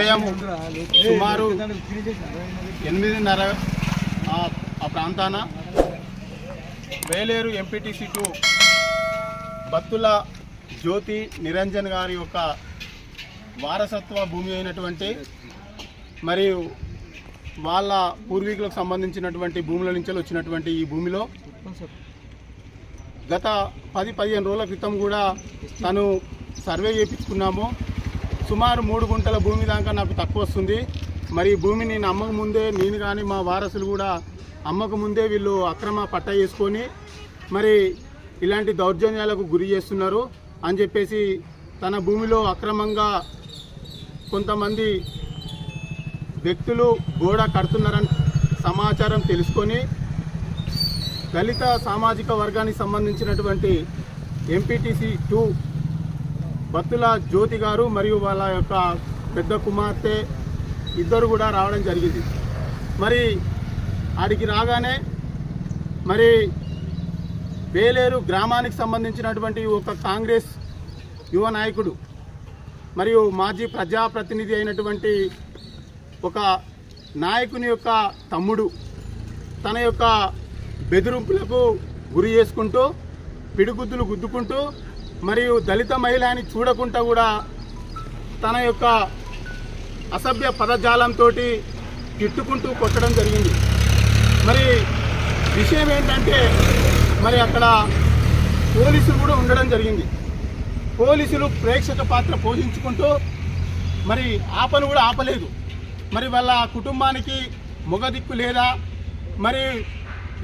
ఉదయం సుమారు ఎనిమిదిన్నర ఆ- ఆ ప్రాంతాన వేలేరు ఎంపీటీసీ టూ బత్తుల జ్యోతి నిరంజన్ గారి యొక్క వారసత్వ భూమి అయినటువంటి మరియు వాళ్ళ పూర్వీకులకు సంబంధించినటువంటి భూముల నుంచి వచ్చినటువంటి ఈ భూమిలో గత పది పదిహేను రోజుల క్రితం కూడా తను సర్వే చేయించుకున్నాము. సుమారు మూడు గుంటల భూమి దాకా నాకు తక్కువ వస్తుంది. మరి భూమిని నేను అమ్మక ముందే నేను కానీ మా వారసులు కూడా అమ్మక ముందే వీళ్ళు అక్రమ పట్ట చేసుకొని మరి ఇలాంటి దౌర్జన్యాలకు గురి చేస్తున్నారు అని చెప్పేసి తన భూమిలో అక్రమంగా కొంతమంది వ్యక్తులు గోడ కడుతున్నారని సమాచారం తెలుసుకొని దళిత సామాజిక వర్గానికి సంబంధించినటువంటి ఎంపీటీసీ టూ బత్తుల జ్యోతి గారు మరియు వాళ్ళ యొక్క పెద్ద కుమార్తె ఇద్దరు కూడా రావడం జరిగింది. మరి ఆడికి రాగానే మరి వేలేరు గ్రామానికి సంబంధించినటువంటి ఒక కాంగ్రెస్ యువ నాయకుడు మరియు మాజీ ప్రజాప్రతినిధి అయినటువంటి ఒక నాయకుని యొక్క తమ్ముడు తన యొక్క బెదిరింపులకు గురి చేసుకుంటూ పిడిగుద్దులు గుద్దుకుంటూ మరియు దళిత మహిళ అని చూడకుండా కూడా తన యొక్క అసభ్య పదజాలంతో తిట్టుకుంటూ కొట్టడం జరిగింది. మరి విషయం ఏంటంటే మరి అక్కడ పోలీసులు కూడా ఉండడం జరిగింది. పోలీసులు ప్రేక్షక పాత్ర పోషించుకుంటూ మరి ఆపను కూడా ఆపలేదు. మరి వాళ్ళ కుటుంబానికి మొగ దిక్కు లేదా మరి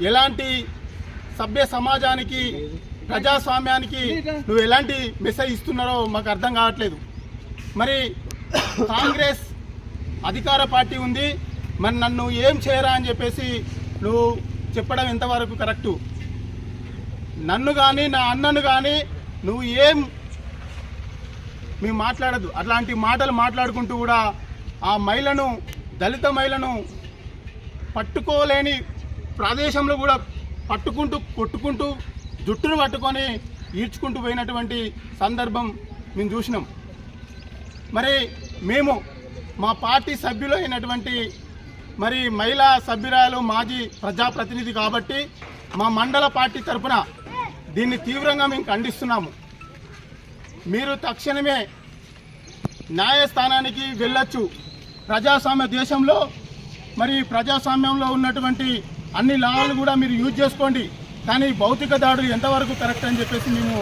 ఎలాంటి సభ్య సమాజానికి ప్రజాస్వామ్యానికి నువ్వు ఎలాంటి మెసేజ్ ఇస్తున్నారో మాకు అర్థం కావట్లేదు. మరి కాంగ్రెస్ అధికార పార్టీ ఉంది మరి నన్ను ఏం చేయరా అని చెప్పేసి నువ్వు చెప్పడం ఎంతవరకు కరెక్టు? నన్ను కానీ నా అన్నను కానీ నువ్వు ఏం మేము మాట్లాడదు అట్లాంటి మాటలు మాట్లాడుకుంటూ కూడా ఆ మహిళను దళిత మహిళను పట్టుకోలేని ప్రదేశంలో కూడా పట్టుకుంటూ కొట్టుకుంటూ జుట్టును పట్టుకొని ఈడ్చుకుంటూ పోయినటువంటి సందర్భం మేము చూసినాం. మరి మేము మా పార్టీ సభ్యులు అయినటువంటి మరి మహిళా సభ్యురాలు మాజీ ప్రజాప్రతినిధి కాబట్టి మా మండల పార్టీ తరఫున దీన్ని తీవ్రంగా మేము ఖండిస్తున్నాము. మీరు తక్షణమే న్యాయస్థానానికి వెళ్ళొచ్చు. ప్రజాస్వామ్య దేశంలో మరి ప్రజాస్వామ్యంలో ఉన్నటువంటి అన్ని లాలు కూడా మీరు యూజ్ చేసుకోండి. కానీ భౌతిక దాడులు ఎంతవరకు కరెక్ట్ అని చెప్పేసి మేము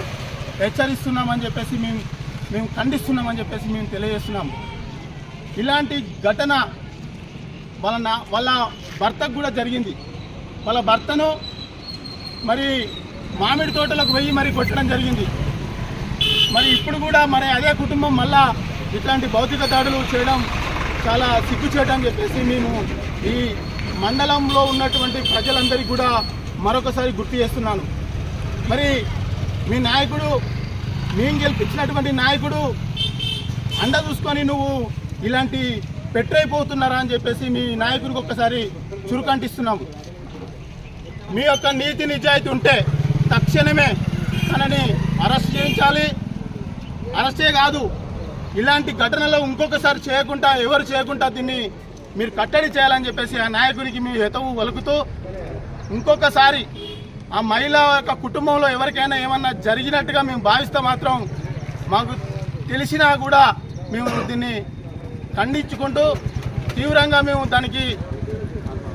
హెచ్చరిస్తున్నామని చెప్పేసి మేము మేము ఖండిస్తున్నామని చెప్పేసి మేము తెలియజేస్తున్నాము. ఇలాంటి ఘటన వాళ్ళ నా వాళ్ళ భర్తకు కూడా జరిగింది. వాళ్ళ భర్తను మరి మామిడి తోటలకు పోయి మరి కొట్టడం జరిగింది. మరి ఇప్పుడు కూడా మరి అదే కుటుంబం మళ్ళా ఇట్లాంటి భౌతిక దాడులు చేయడం చాలా సిగ్గు చేయడం చెప్పేసి మేము ఈ మండలంలో ఉన్నటువంటి ప్రజలందరికీ కూడా మరొకసారి గుర్తు చేస్తున్నాను. మరి మీ నాయకుడు మేము గెలిపించినటువంటి నాయకుడు అండ చూసుకొని నువ్వు ఇలాంటి పెట్టైపోతున్నారా అని చెప్పేసి మీ నాయకుడికి ఒక్కసారి చురుకంటిస్తున్నాము. మీ యొక్క నీతి నిజాయితీ ఉంటే తక్షణమే తనని అరెస్ట్ చేయించాలి. అరెస్టే కాదు ఇలాంటి ఘటనలో ఇంకొకసారి చేయకుండా ఎవరు చేయకుండా దీన్ని మీరు కట్టడి చేయాలని చెప్పేసి ఆ నాయకుడికి మీ హితవు వలుకుతూ ఇంకొకసారి ఆ మహిళ యొక్క కుటుంబంలో ఎవరికైనా ఏమన్నా జరిగినట్టుగా మేము భావిస్తే మాత్రం మాకు తెలిసినా కూడా మేము దీన్ని ఖండించుకుంటూ తీవ్రంగా మేము దానికి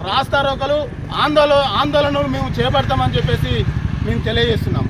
రాస్తారోకలు ఆందోళన ఆందోళనలు మేము చేపడతామని చెప్పేసి మేము తెలియజేస్తున్నాం.